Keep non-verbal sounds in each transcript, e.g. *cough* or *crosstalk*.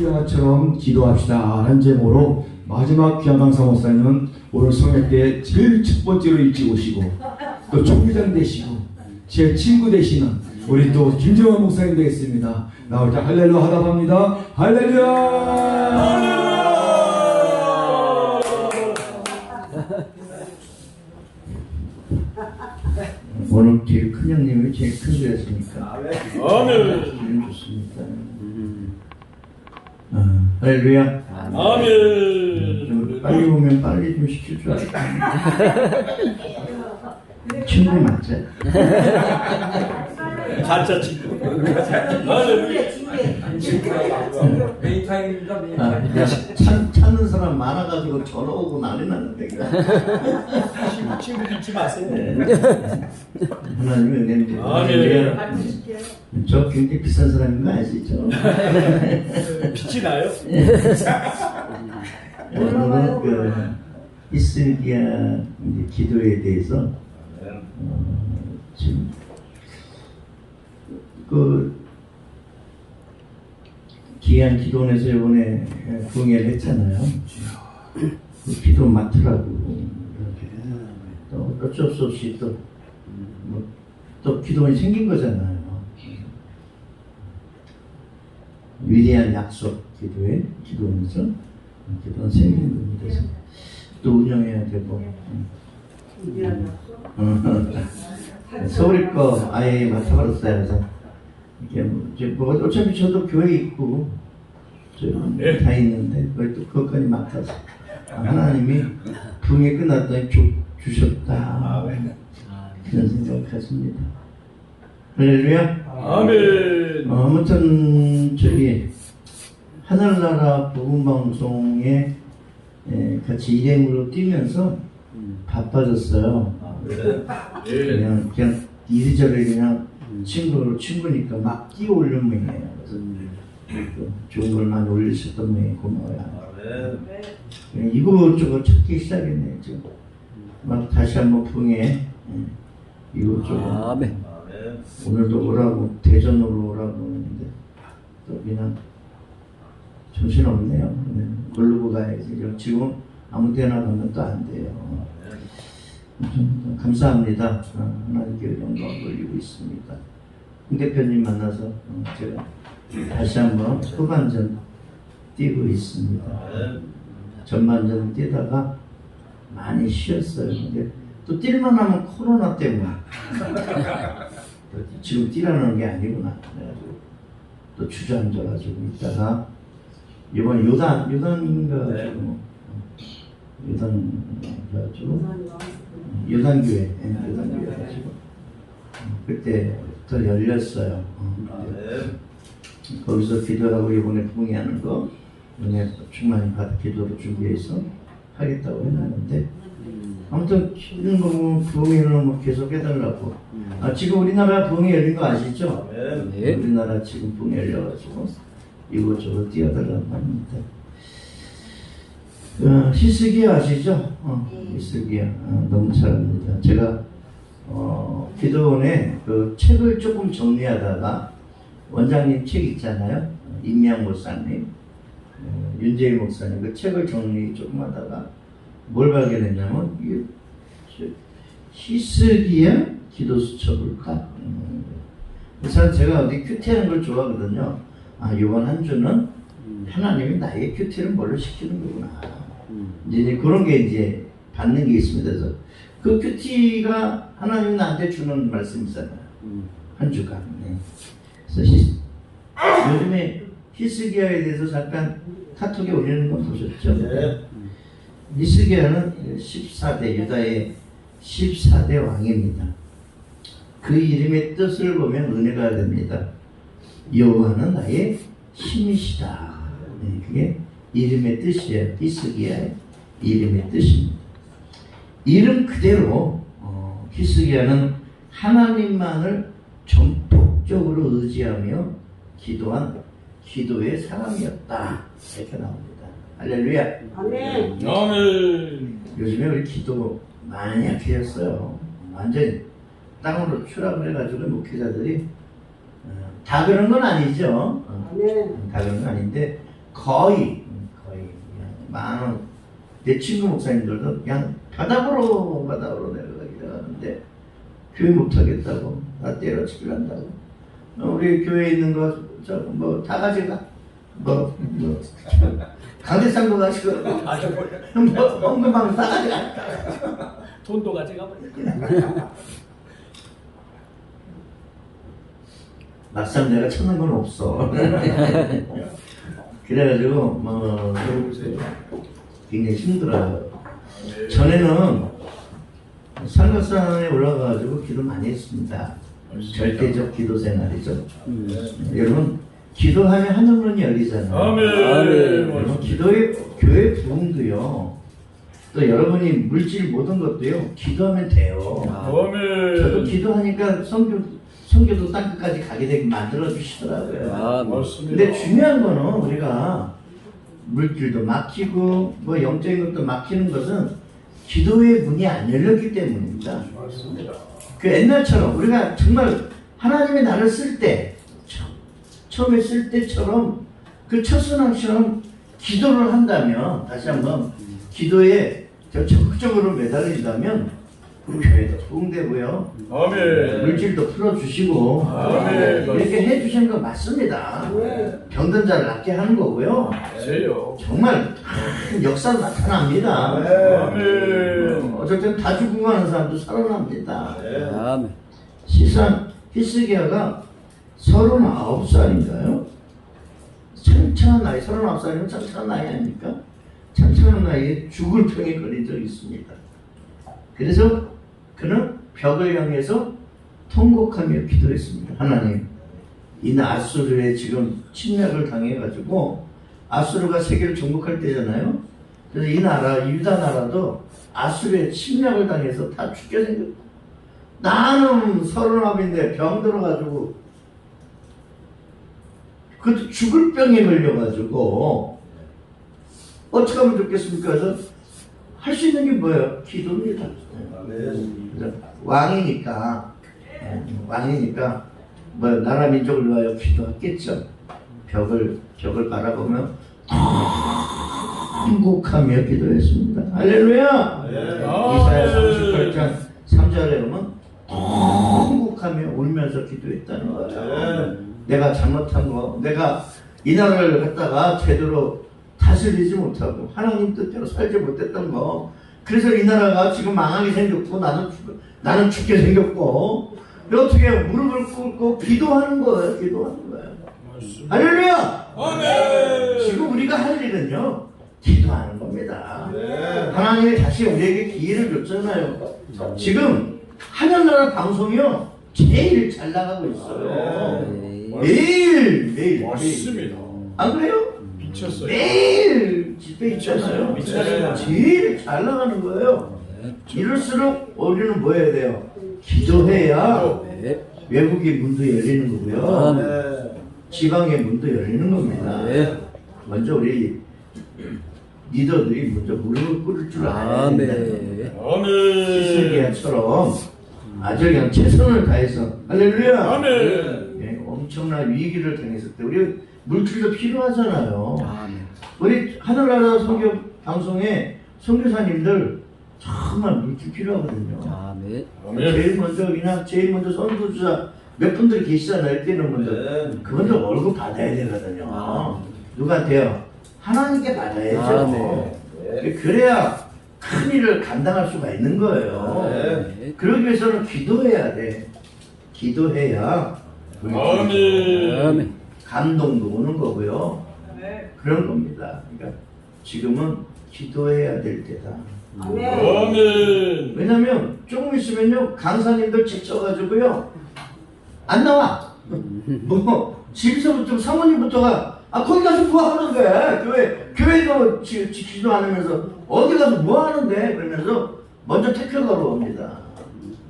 할렐루야처럼 기도합시다 라는 제목으로 마지막 귀한 강사 목사님은 오늘 성회 때 제일 첫 번째로 일찍 오시고 또 총회장 되시고 제 친구 되시는 우리 또 김정환 목사님 되겠습니다. 나올 때 할렐루야 하다 합니다. 할렐루야! 오늘 제일 큰 형님이 제일 큰 거였으니까 아멘. 할렐루야. 아멘. 좀 빨리 오면 빨리 좀 시킬 줄 알았다. 친구 맞죠? 가짜 친구. 할렐루야. 메이타임입니다. 메이타임. 아, 많아가지고 전화 오고 난리 났는데. 친구 *laughs* 잊지 마세요. 하나님의 은혜인데. 아멘. 저 굉장히 비싼 사람인 거 아시죠? 빛이 나요? 오늘은 그 이슬기야 이제 기도에 대해서 어, 지금 그 기한 기도원에서 이번에 공예를 했잖아요. 그 기도 맡으라고 이렇게 또 어쩔 수 없이 또, 뭐, 또 기도원이 생긴 거잖아요. 위대한 약속 기도에 기도원에서 기도원 생긴 겁니다. 또 운영해야 되고. 음. 서울이 거 아예 맡아버렸어요. 그래서 이게 뭐, 이제 뭐 어차피 저도 교회 있고 네. 저다 있는데 그걸 또 그것까지 맡아서 아, 하나님이 붕이 끝났더니 주, 주셨다 그런 생각하십니다. 할렐루야. 아멘. 어, 아무튼 저기 하늘나라 복음방송에 에, 같이 일행으로 뛰면서 바빠졌어요. 예. 그냥 그냥 이리저리 그냥 친구로 친구니까 막 뛰어 올린 모양이에요. 그래서 또 좋은 걸 많이 올리셨던 모양이 고마워요. 그냥 이것저것 찾기 시작했네요. 지금 막 다시 한번 풍에 예, 이것저것 아멘. 오늘도 오라고 대전으로 오라고 하는데 또 그냥 정신 없네요. 네, 걸르고 가야지. 지금 아무 데나 가면 또 안 돼요. 좀 감사합니다. 어, 하나님께 영광 돌리고 있습니다. 홍 대표님 만나서 어, 제가 다시 한번 후반전 뛰고 있습니다. 전반전 뛰다가 많이 쉬었어요. 근데 또 뛸만 하면 코로나 때문에 *laughs* 지금 뛰라는 게 아니구나. 그래가지고 또 주저앉아가지고 있다가 이번 요단 요단인가 지금 요단 가지고 요단교회 예, 요단교회 가지고 그때 더 열렸어요. 어, 그때 거기서 기도하고 이번에 부흥하는 거 은혜 충만히 받아 기도로 준비해서 하겠다고 해놨는데 아무튼 이런 거 보면 부흥회는 뭐 계속 해달라고 아, 지금 우리나라 부흥회 열린 거 아시죠? 네. 우리나라 지금 붕 열려가지고 이곳저곳 뛰어들어간 겁니다. 어, 히스기야 아시죠? 어, 히스기야 어, 너무 잘합니다. 제가 어, 기도원에 그 책을 조금 정리하다가 원장님 책 있잖아요. 임양 목사님, 어, 윤재일 목사님 그 책을 정리 조금 하다가 뭘 발견했냐면 이게 히스기야 기도수 쳐볼까? 음, 우선 제가 어디 큐티하는 걸 좋아하거든요. 아, 이번 한 주는 하나님이 나에게 큐티를 뭘로 시키는 거구나. 이제 그런 게 이제 받는 게 있습니다. 그래서 그 큐티가 하나님이 나한테 주는 말씀이잖아요. 한 주간. 네. 그래서 히, 요즘에 히스기야에 대해서 잠깐 카톡에 올리는 거 보셨죠? 네. 히스기야는 14대 유다의 14대 왕입니다. 그 이름의 뜻을 보면 은혜가 됩니다. 여호와는 나의 힘이시다. 네, 그게 이름의 뜻이에요. 히스기야의 이름의 뜻입니다. 이름 그대로 어, 히스기야는 하나님만을 전폭적으로 의지하며 기도한 기도의 사람이었다. 이렇게 나옵니다. 할렐루야. 아멘. 아멘. 요즘에 우리 기도 많이 약해졌어요. 완전 땅으로 추락을 해가지고 목회자들이 어, 다 그런 건 아니죠. 어, 아멘. 다 그런 건 아닌데 거의 거의 많은 내 친구 목사님들도 그냥 바닥으로 바닥으로 내려가기도 하는데 교회 못하겠다고 나 때려치기한다고 어, 우리 교회에 있는 거저뭐다 가져가 뭐, 뭐 강대상도 가지고 뭐 엉금방 다 가져가 돈도 가져가 버려. 막상 내가 찾는 건 없어. *laughs* 그래가지고 뭐 굉장히 힘들어요. 전에는 삼각산에 올라가가지고 기도 많이 했습니다. 절대적 기도 생활이죠. 여러분 기도하면 하늘문이 열리잖아요. 아멘. 여러분 기도의 교회 부흥도요. 또 여러분이 물질 모든 것도요. 기도하면 돼요. 저도 아멘. 기도하니까 성교 성교도 땅끝까지 가게 되게 만들어 주시더라고요. 아, 맞습니다. 근데 중요한 거는 우리가 물질도 막히고 뭐 영적인 것도 막히는 것은 기도의 문이 안 열렸기 때문입니다. 맞습니다. 그 옛날처럼 우리가 정말 하나님이 나를 쓸 때, 처- 처음에 쓸 때처럼 그 첫순항처럼 기도를 한다면, 다시 한번 기도에 저 적극적으로 매달린다면, 우리 교회도 부흥되고요. 아멘. 물질도 풀어주시고, 아멘. 이렇게 해주시는 거 맞습니다. 병든 자를 낫게 하는 거고요. 세요. 정말 큰 *laughs* 역사 나타납니다. 아멘. 땐다 죽고 가는 사람도 살아납니다. 아멘. 시산 히스기야가 39살인가요? 창창한 나이, 39살이면 창창한 나이 아닙니까? 창창한 나이에 죽을 병에 걸린 적이 있습니다. 그래서 그는 벽을 향해서 통곡하며 기도했습니다. 하나님, 이 아수르에 지금 침략을 당해가지고 아수르가 세계를 정복할 때잖아요. 그래서 이 나라, 이 유다 나라도 아수르에 침략을 당해서 다 죽게 생겼고 나는 서른아홉인데 병 들어가지고 그것도 죽을 병에 걸려가지고 어떻게 하면 좋겠습니까? 그래서 할 수 있는 게 뭐예요? 기도입니다. 그래서 왕이니까 예, 왕이니까 뭐 나라 민족을 위하여 기도했겠죠. 벽을 벽을 바라보며 통곡하며 기도했습니다. 할렐루야. 이사야 38장 3절에 보면 통곡하며 울면서 기도했다는 거예요. 내가 잘못한 거, 내가 이 나라를 갖다가 제대로 다스리지 못하고 하나님 뜻대로 살지 못했던 거. 그래서 이 나라가 지금 망하게 생겼고 나는 죽, 나는 죽게 생겼고 어떻게? 무릎을 꿇고 기도하는 거예요. 기도하는 거예요. 할렐루야. 지금 우리가 할 일은요 기도하는 겁니다. 하나님이 다시 우리에게 기회를 줬잖아요. 지금 하늘나라 방송이요 제일 잘 나가고 있어요. 네. 매일 매일 맞습니다. 안 그래요? 미쳤어요. 매일 집회 있잖아요. 미쳤어요. 제일 잘 나가는 거예요. 이럴수록 우리는 뭐 해야 돼요? 기도해야 네. 외국의 문도 열리는 거고요. 아멘. 지방의 문도 열리는 겁니다. 네. 먼저 우리 리더들이 먼저 무릎을 꿇을 줄 알아야 된다는 겁니다. 아멘. 아멘. 시스기야처럼 아주 그냥 최선을 다해서 할렐루야. 아멘. 예, 엄청난 위기를 당했을 때 우리 물질도 필요하잖아요. 아멘. 우리 하늘나라 선교 방송에 선교사님들 정말 물질 필요하거든요. 아멘. 아멘. 제일 먼저 그냥 제일 먼저 선교주자 몇 분들 계시잖아요. 뛰는 분들. 그분들 월급 받아야 되거든요. 아. 누구한테요? 하나님께 받아야죠. 아, 그래야 큰 일을 감당할 수가 있는 거예요. 네. 그러기 위해서는 기도해야 돼. 기도해야 아멘. 아멘. 감동도 오는 거고요. 그런 겁니다. 그러니까 지금은 기도해야 될 때다. 아멘. 왜냐면 조금 있으면요 강사님들 지쳐가지고요 안 나와. *laughs* 뭐 집에서부터 사모님부터가 아 거기 가서 뭐 하는데 교회 교회도 지, 지, 기도 안 하면서 어디 가서 뭐 하는데 그러면서 먼저 택배 걸어옵니다.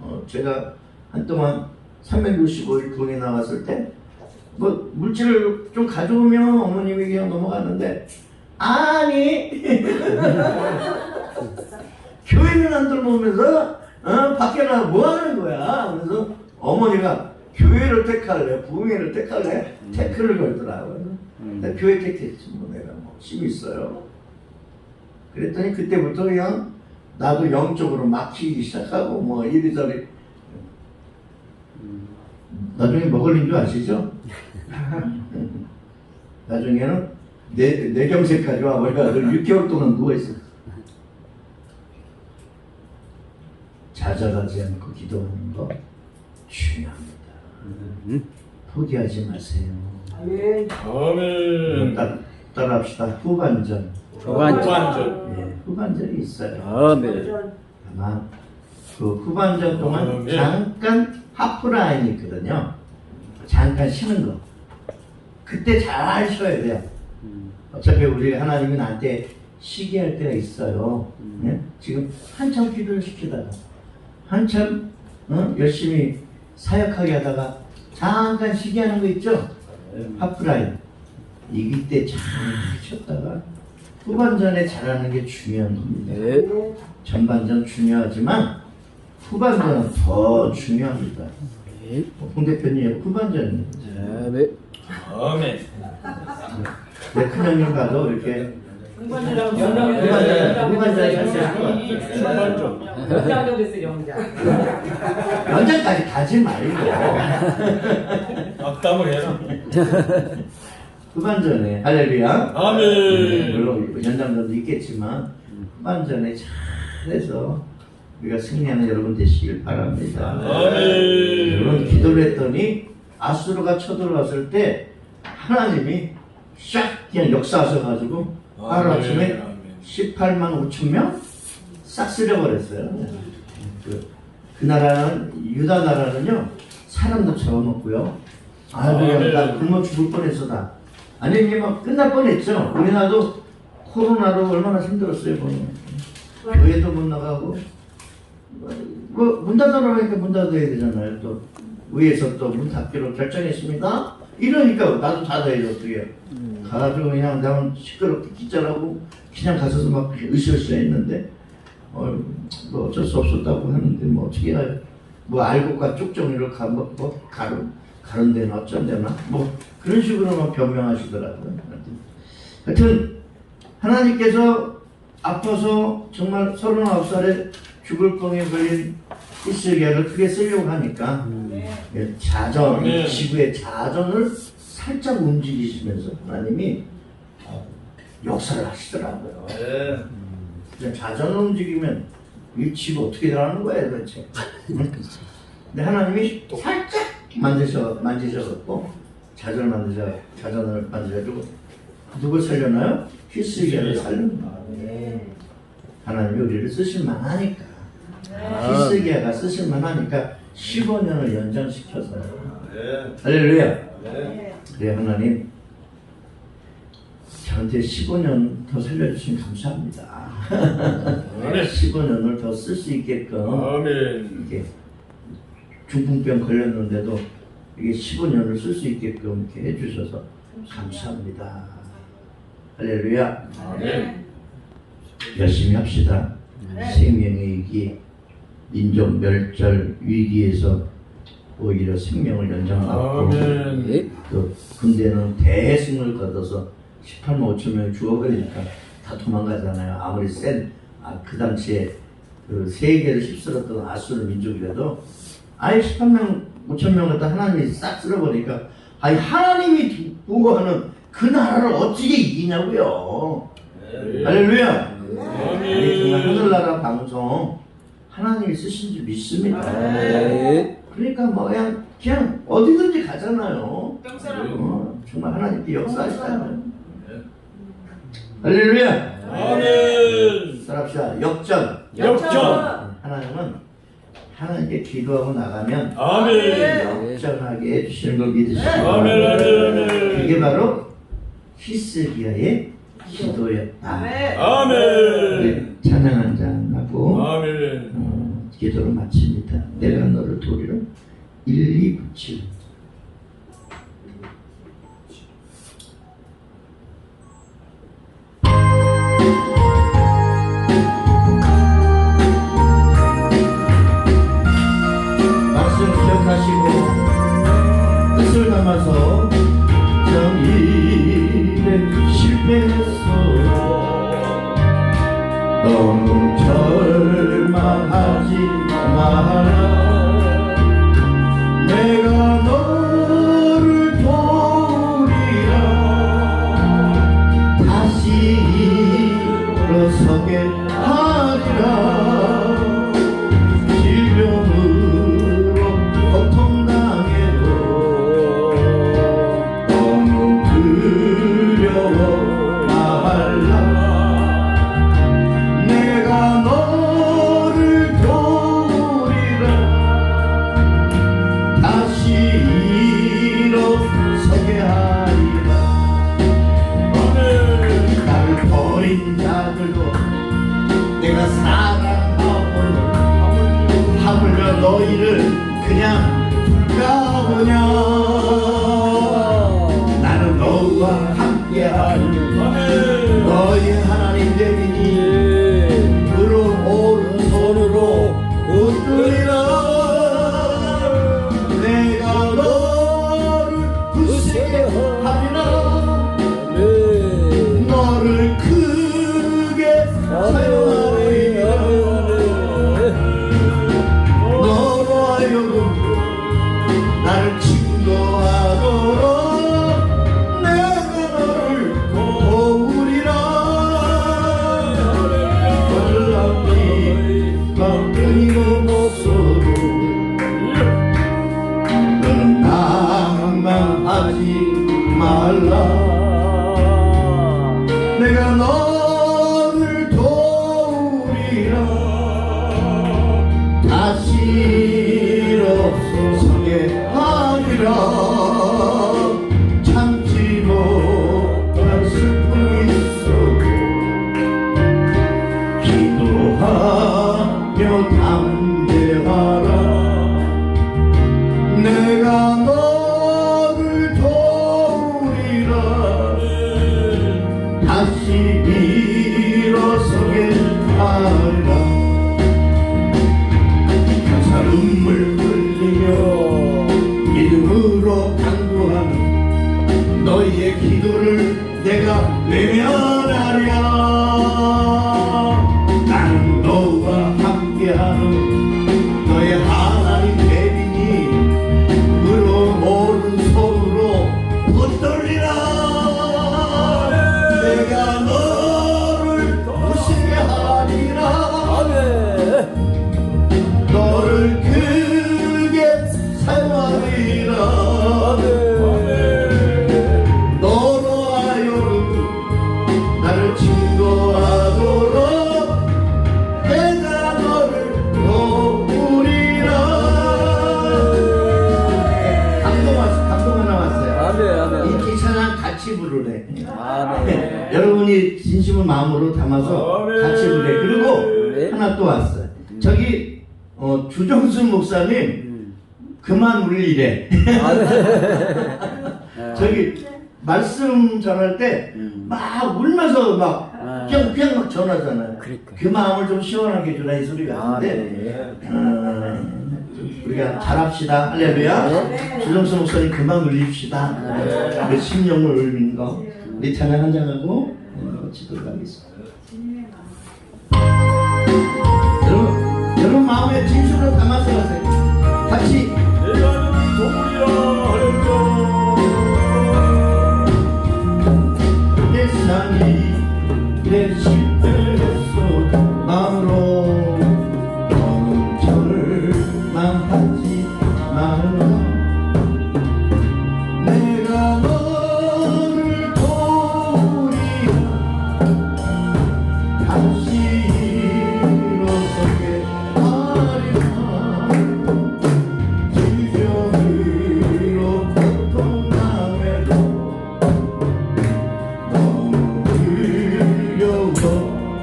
어, 제가 한동안 365일 부흥에 나갔을 때 뭐 물질을 좀 가져오면 어머님이 그냥 넘어갔는데 아니 *laughs* 교회는 안 들어오면서 어, 밖에 나가 뭐 하는 거야? 그래서 어머니가 교회를 택할래, 부흥회를 택할래, 태클을 걸더라고요. 음. 나 교회 택했지 뭐 내가. 욕심이 있어요. 그랬더니 그때부터 그냥 나도 영적으로 막히기 시작하고 뭐 이리저리 나중에 뭐 걸린 줄 아시죠? *laughs* 나중에는 내, 뇌경색까지 와버려가지고 6개월 동안 누워있어. 좌절하지 않고 기도하는 거 중요합니다. 포기하지 마세요. 아멘. 아멘. 따, 따라합시다. 후반전. 후반전. 후반전. 예, 후반전이 있어요. 아멘. 아마 그 후반전 동안 아, 네. 잠깐 하프라인이 있거든요. 잠깐 쉬는 거. 그때 잘 쉬어야 돼요. 어차피 우리 하나님이 나한테 쉬게 할 때가 있어요. 예? 지금 한참 기도를 시키다가 한참 어? 열심히 사역하게 하다가 잠깐 쉬게 하는 거 있죠? 하프라인. 이길 때 잘 쉬었다가 후반전에 잘하는 게 중요한 겁니다. 네. 전반전 중요하지만 후반전은 더 중요합니다. 네. 홍 대표님 후반전입니다. 네. 아멘. 큰형님 이렇게 후반전, 후반전에 잘 후반전. 영장 됐어 영장. 연장까지 가지 말고 악담을 해라. 후반전에 할렐루야. 아멘. 물론 연장전도 있겠지만 후반전에 잘해서 우리가 승리하는 여러분 되시길 바랍니다. 여러분 기도를 했더니 아수르가 쳐들어왔을 때 하나님이 샥 그냥 역사하셔가지고 하루. 아침에 아멘. 18만 5천 명 싹 쓸려버렸어요. 그, 그 나라는 유다 나라는요 사람도 잡아먹고요. 아 그냥 아멘. 나 굶어 죽을 뻔했어 다. 아니 이게 막 끝날 뻔했죠. 우리나라도 코로나로 얼마나 힘들었어요. 보면 교회도 못 나가고 뭐문 닫아라니까 문 닫아야 되잖아요. 또 위에서 또 문 닫기로 결정했습니다. 이러니까 나도 닫아야죠 어떻게 가가지고 그냥 나는 시끄럽게 기절하고 그냥 가서서 막 으쌰으쌰 했는데 어, 뭐 어쩔 수 없었다고 하는데 뭐 어떻게 해야 뭐 알고가 가, 뭐, 뭐 가른 가른 데는 어쩐데나 뭐 그런 식으로만 변명하시더라고요. 하여튼 하나님께서 아파서 정말 39살에 죽을 뻥에 걸린 히스기야를 크게 쓰려고 하니까 예, 자전, 아멘. 지구의 자전을 살짝 움직이시면서 하나님이 어, 역사를 하시더라고요. 그냥 자전을 움직이면 이 지구 어떻게 들어가는 거예요 도대체? 응? 근데 하나님이 살짝 만드셔 만지셔갖고 자전을 만드셔 자전을 만드셔가지고 누굴 살려나요? 히스기야를 살린 거예요. 하나님이 우리를 쓰실 만하니까 히스기야가 쓰실 만 하니까 15년을 연장시켜서 할렐루야. 그래 하나님 저한테 15년 더 살려주시면 감사합니다. 아멘. *laughs* 15년을 더 쓸 수 있게끔 아멘. 이게 중풍병 걸렸는데도 이게 15년을 쓸 수 있게끔 이렇게 해주셔서 감사합니다. 할렐루야. 아멘. 열심히 합시다. 생명의 위기, 민족 멸절 위기에서 오히려 생명을 연장받고. 네. 또 군대는 대승을 거둬서 18만 5천 명이 죽어버리니까 다 도망가잖아요. 아무리 센, 아, 그 당시에 그 세계를 휩쓸었던 아수르 민족이라도 아예 18만 5천 명을 다 하나님이 싹 쓸어버리니까 아니 하나님이 보호하는 그 나라를 어떻게 이기냐고요. 할렐루야. 아니 정말 하늘나라 방송 하나님이 쓰신 줄 믿습니다. 네. 그러니까 뭐 그냥 그냥 어디든지 가잖아요. 어, 정말 하나님께 역사하시잖아요. 할렐루야. 아멘. 따라합시다. 역전. 역전. 하나님은 하나님께 기도하고 나가면 아멘. 역전하게 해주시는 걸 믿으시고 아멘. 아멘. 아멘. 그게 바로 히스기야의 기도였다. 아멘. 우리 찬양 한잔 하고 아멘. 어, 기도를 마칩니다. 내가 너를 도리로 1, 목사님 음. 그만 울리래. 아. *laughs* 저기 말씀 전할 때막 음. 울면서 막 아. 그냥 그냥 막 전하잖아요. 그러니까. 그 마음을 좀 시원하게 주라 이 소리가 아닌데 네, 네. 음, 우리가 잘합시다 할렐루야. 네. 주정수 목사님 그만 울립시다. 아. 우리 심령을 울리는 거. 네. 우리 찬양 한 장하고 어, 지도를 하겠습니다. 마음에 진수를 담아서 하세요. 같이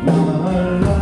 Amen.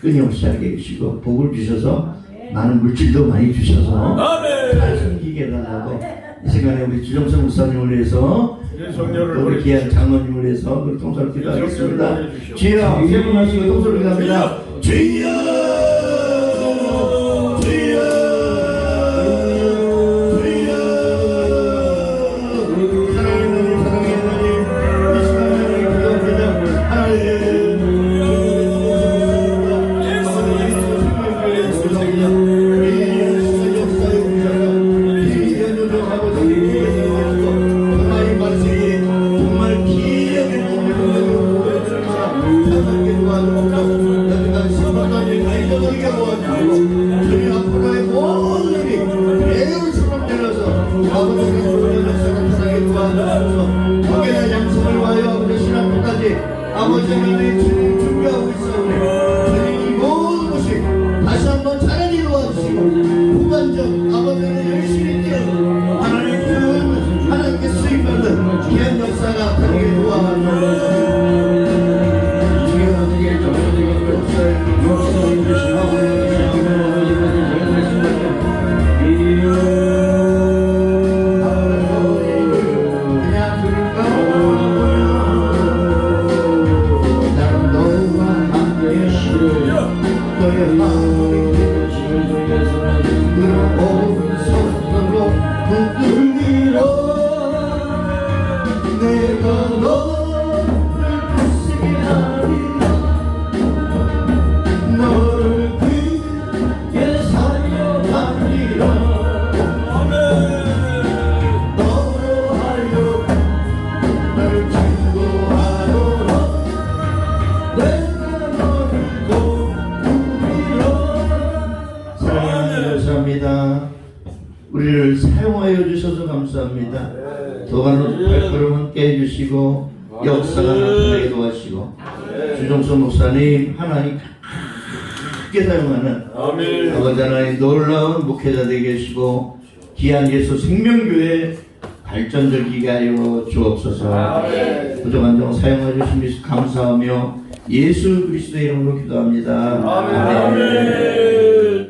끊임없이 살게 해주시고 복을 주셔서 많은 물질도 많이 주셔서 잘 숨기게 해달라고 이 시간에 우리 주정성 목사님을 위해서 어, 우리 귀한 장모님을 위해서 우리 통솔 기도하겠습니다. 주여 세분하시고 통솔 기도합니다. 주여! 뜻깊게 사용하는 아멘. 아버지 하나님 놀라운 목회자 되시고 귀한 예수 생명교회 발전적기게 하여 주옵소서 부족한 종 사용해 주신 것 감사하며 예수 그리스도의 이름으로 기도합니다 아멘. 아멘.